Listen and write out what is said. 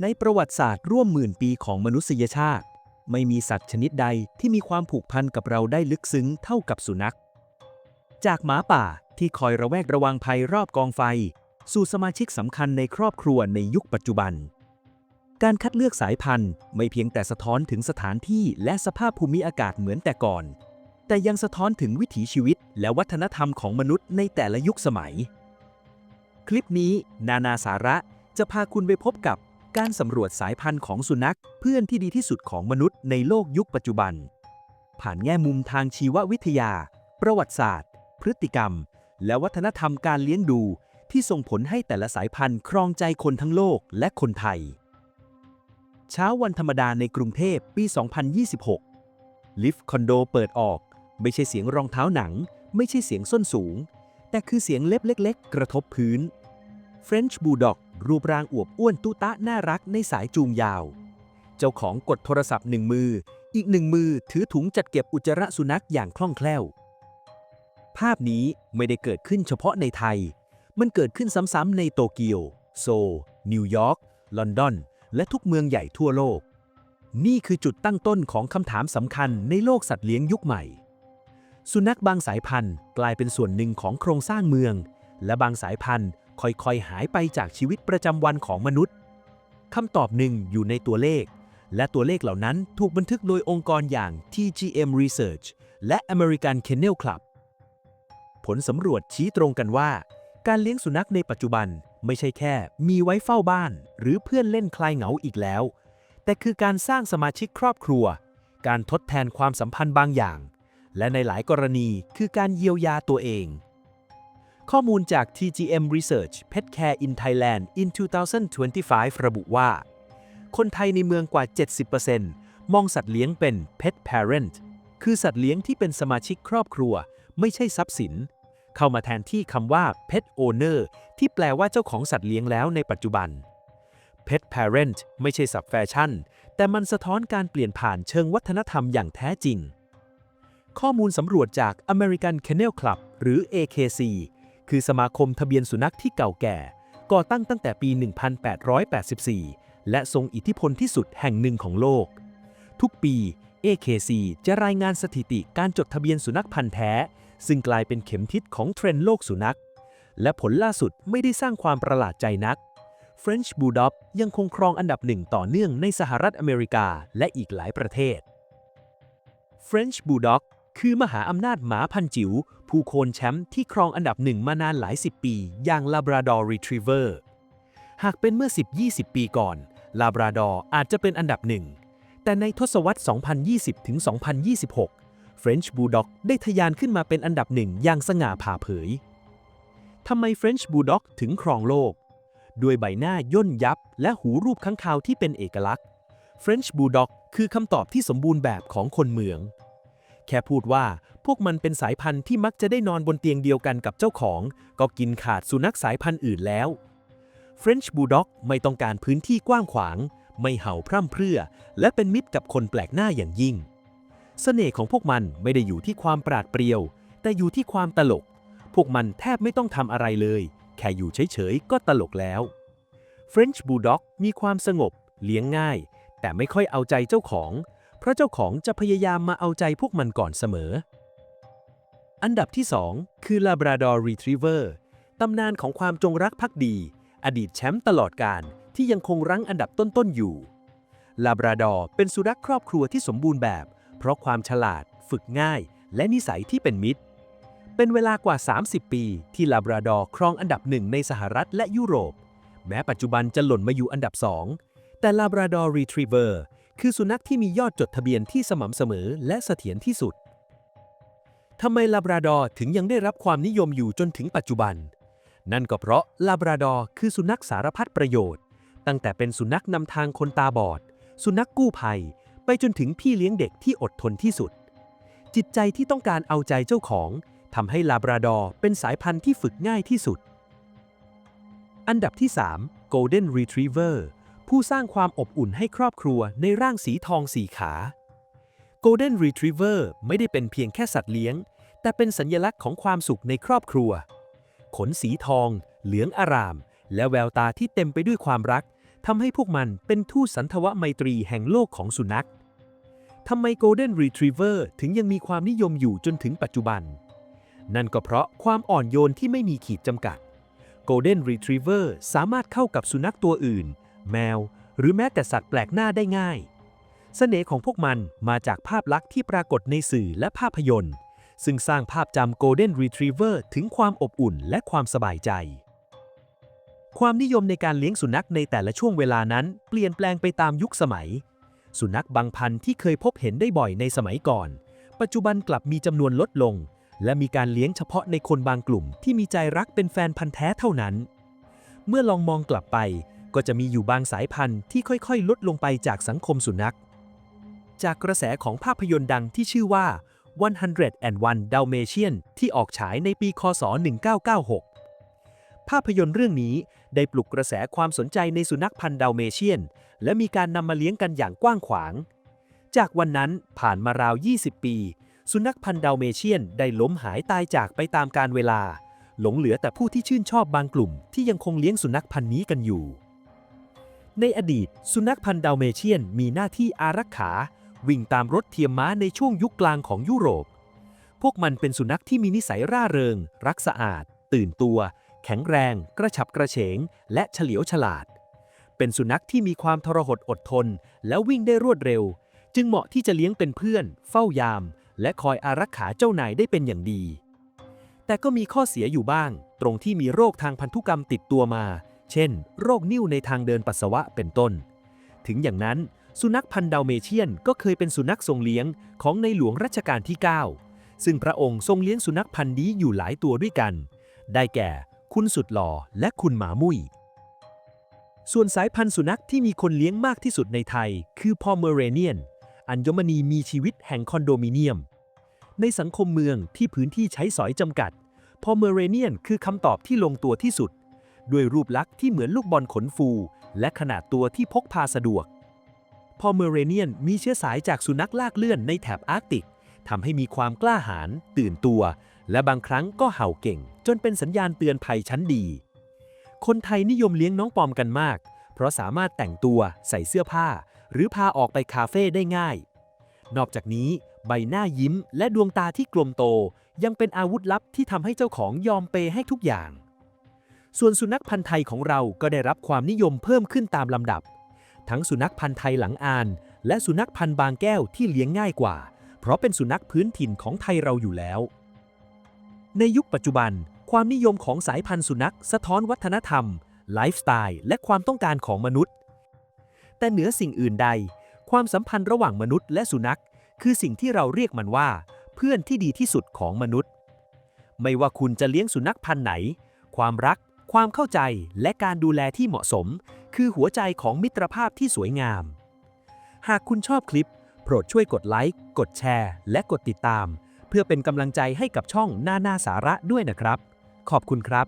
ในประวัติศาสตร์ร่วมหมื่นปีของมนุษยชาติ ไม่มีสัตว์ชนิดใดที่มีความผูกพันกับเราได้ลึกซึ้งเท่ากับสุนัข จากหมาป่าที่คอยระแวดระวังภัยรอบกองไฟ สู่สมาชิกสำคัญในครอบครัวในยุคปัจจุบัน การคัดเลือกสายพันธุ์ ไม่เพียงแต่สะท้อนถึงสถานที่และสภาพภูมิอากาศเหมือนแต่ก่อน แต่ยังสะท้อนถึงวิถีชีวิตและวัฒนธรรมของมนุษย์ในแต่ละยุคสมัย คลิปนี้ นานาสาระจะพาคุณไปพบกับ การสำรวจสายพันธุ์ของสุนัข เพื่อนที่ดีที่สุดของมนุษย์ในโลกยุคปัจจุบัน ผ่านแง่มุมทางชีววิทยา ประวัติศาสตร์ พฤติกรรม และวัฒนธรรมการเลี้ยงดู ที่ส่งผลให้แต่ละสายพันธุ์ครองใจคนทั้งโลกและคนไทย เช้าวันธรรมดาในกรุงเทพปี 2026 ลิฟต์คอนโดเปิดออก ไม่ใช่เสียงรองเท้าหนัง ไม่ใช่เสียงส้นสูง แต่คือเสียงเล็บเล็ก ๆ กระทบพื้น French Bulldog รูปร่างอวบอ้วนตุตะน่ารักในสายจูงยาว เจ้าของกดโทรศัพท์หนึ่งมือ อีกหนึ่งมือถือถุงจัดเก็บอุจจาระสุนัขอย่างคล่องแคล่ว ภาพนี้ไม่ได้เกิดขึ้นเฉพาะในไทย มันเกิดขึ้นซ้ำๆในโตเกียว โซลนิวยอร์ก ลอนดอน และทุกเมืองใหญ่ทั่วโลก นี่คือจุดตั้งต้นของคำถามสำคัญในโลกสัตว์เลี้ยงยุคใหม่ สุนัขบางสายพันธุ์กลายเป็นส่วนหนึ่งของโครงสร้างเมือง และบางสายพันธุ์ ค่อยๆ หายไปจากชีวิตประจำวันของมนุษย์คำตอบหนึ่งอยู่ในตัวเลข และตัวเลขเหล่านั้นถูกบันทึกโดยองค์กรอย่าง TGM Research และ American Kennel Club ผลสำรวจชี้ตรงกันว่า การเลี้ยงสุนัขในปัจจุบันไม่ใช่แค่ มีไว้เฝ้าบ้าน หรือเพื่อนเล่นคลายเหงาอีกแล้ว แต่คือการสร้างสมาชิกครอบครัว การทดแทนความสัมพันธ์บางอย่าง และในหลายกรณีคือการเยียวยาตัวเอง ข้อมูลจาก TGM Research Pet Care in Thailand in 2025 ระบุว่า คนไทยในเมืองกว่า 70%มองสัตว์เลี้ยงเป็น pet parent คือสัตว์เลี้ยงที่เป็นสมาชิกครอบครัว ไม่ใช่ทรัพย์สิน เข้ามาแทนที่คำว่า pet owner ที่แปลว่าเจ้าของสัตว์เลี้ยงแล้วในปัจจุบัน pet parent ไม่ใช่ศัพท์แฟชั่น แต่มันสะท้อนการเปลี่ยนผ่านเชิงวัฒนธรรมอย่างแท้จริง ข้อมูลสำรวจจาก American Kennel Club หรือ AKC คือสมาคมทะเบียนสุนัขที่เก่าแก่ ก่อตั้งตั้งแต่ปี 1884 และทรงอิทธิพลที่สุดแห่งหนึ่งของโลก ทุกปี AKC จะรายงานสถิติการจดทะเบียนสุนัขพันธุ์แท้ ซึ่งกลายเป็นเข็มทิศของเทรนด์โลกสุนัข และผลล่าสุดไม่ได้สร้างความประหลาดใจนัก French Bulldog ยังคงครองอันดับหนึ่งต่อเนื่องในสหรัฐอเมริกาและอีกหลายประเทศ French Bulldog คือมหาอำนาจหมาพันจิ๋ว ผู้โคนแชมป์ที่ครองอันดับหนึ่งมานานหลายสิบปี อย่าง Labrador Retriever หากเป็นเมื่อ 10-20 ปีก่อน Labrador อาจจะเป็นอันดับหนึ่ง แต่ในทศวรรษ 2020 ถึง 2026 French Bulldog ได้ทะยานขึ้นมาเป็นอันดับหนึ่งอย่างสง่าผ่าเผย ทำไม French Bulldog ถึงครองโลก ด้วยใบหน้าย่นยับและหูรูปข้างคาวที่เป็นเอกลักษณ์ French Bulldog คือคำตอบที่สมบูรณ์แบบของคนเมือง แค่พูดว่า พวกมันเป็นสายพันธุ์ที่มักจะได้นอนบนเตียงเดียวกันกับเจ้าของ ก็กินขาดสุนัขสายพันธุ์อื่นแล้ว French Bulldog ไม่ต้องการพื้นที่กว้างขวาง ไม่เห่าพร่ำเพรื่อ และเป็นมิตรกับคนแปลกหน้าอย่างยิ่งเสน่ห์ของพวกมันไม่ได้อยู่ที่ความปราดเปรียว แต่อยู่ที่ความตลก พวกมันแทบไม่ต้องทำอะไรเลย แค่อยู่เฉยๆก็ตลกแล้ว French Bulldog มีความสงบ เลี้ยงง่าย แต่ไม่ค่อยเอาใจเจ้าของ เพราะเจ้าของจะพยายามมาเอาใจพวกมันก่อนเสมอ อันดับที่ 2 คือ Labrador Retriever ตำนานของความจงรักภักดี อดีตแชมป์ตลอดการที่ยังคงรั้งอันดับต้น ๆ อยู่ Labrador เป็นสุนัขครอบครัวที่สมบูรณ์แบบ เพราะความฉลาด ฝึกง่าย และนิสัยที่เป็นมิตร เป็นเวลากว่า 30 ปี ที่ Labrador ครองอันดับหนึ่งในสหรัฐและยุโรป แม้ปัจจุบันจะหล่นมาอยู่อันดับ2แต่ Labrador Retriever คือสุนัขที่มียอดจดทะเบียนที่สม่ำเสมอและเสถียรที่สุด ทำไมลาบราดอร์ถึงยังได้รับความนิยมอยู่จนถึงปัจจุบัน นั่นก็เพราะลาบราดอร์คือสุนัขสารพัดประโยชน์ ตั้งแต่เป็นสุนัขนำทางคนตาบอด สุนัขกู้ภัย ไปจนถึงพี่เลี้ยงเด็กที่อดทนที่สุด จิตใจที่ต้องการเอาใจเจ้าของทำให้ลาบราดอร์เป็นสายพันธุ์ที่ฝึกง่ายที่สุด อันดับที่ 3 Golden Retriever ผู้สร้างความอบอุ่นให้ครอบครัวในร่างสีทองสีขา Golden Retriever ไม่ได้เป็นเพียงแค่สัตว์เลี้ยง แต่เป็นสัญลักษณ์ของความสุขในครอบครัว ขนสีทอง เหลืองอาราม และแววตาที่เต็มไปด้วยความรักทำให้พวกมันเป็นทูตสันทวไมตรีแห่งโลกของสุนัขทำไม Golden Retriever ถึงยังมีความนิยมอยู่จนถึงปัจจุบัน นั่นก็เพราะความอ่อนโยนที่ไม่มีขีดจำกัด Golden Retriever สามารถเข้ากับสุนัขตัวอื่น แมว หรือแม้แต่สัตว์แปลกหน้าได้ง่ายเสน่ห์ของพวกมันมาจากภาพลักษณ์ที่ปรากฏในสื่อและภาพยนตร์ ซึ่งสร้างภาพจำ Golden Retriever ถึงความอบอุ่นและความสบายใจ ความนิยมในการเลี้ยงสุนัขในแต่ละช่วงเวลานั้นเปลี่ยนแปลงไปตามยุคสมัย สุนัขบางพันธุ์ที่เคยพบเห็นได้บ่อยในสมัยก่อน ปัจจุบันกลับมีจำนวนลดลง และมีการเลี้ยงเฉพาะในคนบางกลุ่มที่มีใจรักเป็นแฟนพันธุ์แท้เท่านั้น เมื่อลองมองกลับไป ก็จะมีอยู่บางสายพันธุ์ที่ค่อยๆ ลดลงไปจากสังคมสุนัข จากกระแสของภาพยนตร์ดังที่ชื่อว่า 101 Dalmatian ที่ออกฉายในปี คศ 1996 ภาพยนตร์เรื่องนี้ได้ปลุกกระแสความสนใจในสุนัขพันธุ์ดัลเมเชียน และมีการนำมาเลี้ยงกันอย่างกว้างขวาง จากวันนั้นผ่านมาราว 20 ปี สุนัขพันธุ์ดัลเมเชียนได้ล้มหายตายจากไปตามกาลเวลา หลงเหลือแต่ผู้ที่ชื่นชอบบางกลุ่มที่ยังคงเลี้ยงสุนัขพันธุ์นี้กันอยู่ ในอดีต สุนัขพันธุ์ดัลเมเชียนมีหน้าที่อารักขา วิ่งตามรถเทียมม้าในช่วงยุคกลางของยุโรป พวกมันเป็นสุนัขที่มีนิสัยร่าเริง รักสะอาด ตื่นตัว แข็งแรง กระฉับกระเฉง และเฉลียวฉลาด เป็นสุนัขที่มีความทรหดอดทน และวิ่งได้รวดเร็ว จึงเหมาะที่จะเลี้ยงเป็นเพื่อน เฝ้ายาม และคอยอารักขาเจ้านายได้เป็นอย่างดี แต่ก็มีข้อเสียอยู่บ้าง ตรงที่มีโรคทางพันธุกรรมติดตัวมา เช่น โรคนิ่วในทางเดินปัสสาวะเป็นต้น ถึงอย่างนั้น สุนัขพันธ์ดัลเมเชียนก็เคยเป็นสุนัขทรงเลี้ยงของในหลวงรัชกาลที่ 9 ซึ่งพระองค์ทรงเลี้ยงสุนัขพันธ์นี้อยู่หลายตัวด้วยกัน ได้แก่ คุณสุดหล่อและคุณหมามุ้ย ส่วนสายพันธุ์สุนัขที่มีคนเลี้ยงมากที่สุดในไทย คือพอมเมเรเนียน อัญมณีมีชีวิตแห่งคอนโดมิเนียม ในสังคมเมืองที่พื้นที่ใช้สอยจำกัด พอมเมเรเนียนคือคำตอบที่ลงตัวที่สุด ด้วยรูปลักษณ์ที่เหมือนลูกบอลขนฟู และขนาดตัวที่พกพาสะดวก พอมเมเรเนียนมีเชื้อสายจากสุนัขลากเลื่อนในแถบอาร์กติกทำให้มีความกล้าหาญตื่นตัว และบางครั้งก็เห่าเก่ง จนเป็นสัญญาณเตือนภัยชั้นดี คนไทยนิยมเลี้ยงน้องปอมกันมาก เพราะสามารถแต่งตัวใส่เสื้อผ้า หรือพาออกไปคาเฟ่ได้ง่าย นอกจากนี้ ใบหน้ายิ้มและดวงตาที่กลมโต ยังเป็นอาวุธลับที่ทำให้เจ้าของยอมเปย์ให้ทุกอย่าง ส่วนสุนัขพันธ์ไทยของเราก็ได้รับความนิยมเพิ่มขึ้นตามลำดับ ทั้งสุนัขพันธ์ไทยหลังอาน และสุนัขพันธ์บางแก้วที่เลี้ยงง่ายกว่า เพราะเป็นสุนัขพื้นถิ่นของไทยเราอยู่แล้ว ในยุคปัจจุบัน ความนิยมของสายพันธุ์สุนัขสะท้อนวัฒนธรรม ไลฟ์สไตล์ และความต้องการของมนุษย์ แต่เหนือสิ่งอื่นใด ความสัมพันธ์ระหว่างมนุษย์และสุนัข คือสิ่งที่เราเรียกมันว่า เพื่อนที่ดีที่สุดของมนุษย์ ไม่ว่าคุณจะเลี้ยงสุนัขพันธุ์ไหน ความรักความเข้าใจและการดูแลที่เหมาะสม คือหัวใจของมิตรภาพที่สวยงาม หากคุณชอบคลิป โปรดช่วยกดไลค์ กดแชร์ และกดติดตาม เพื่อเป็นกำลังใจให้กับช่องหน้าหน้าสาระด้วยนะครับ ขอบคุณครับ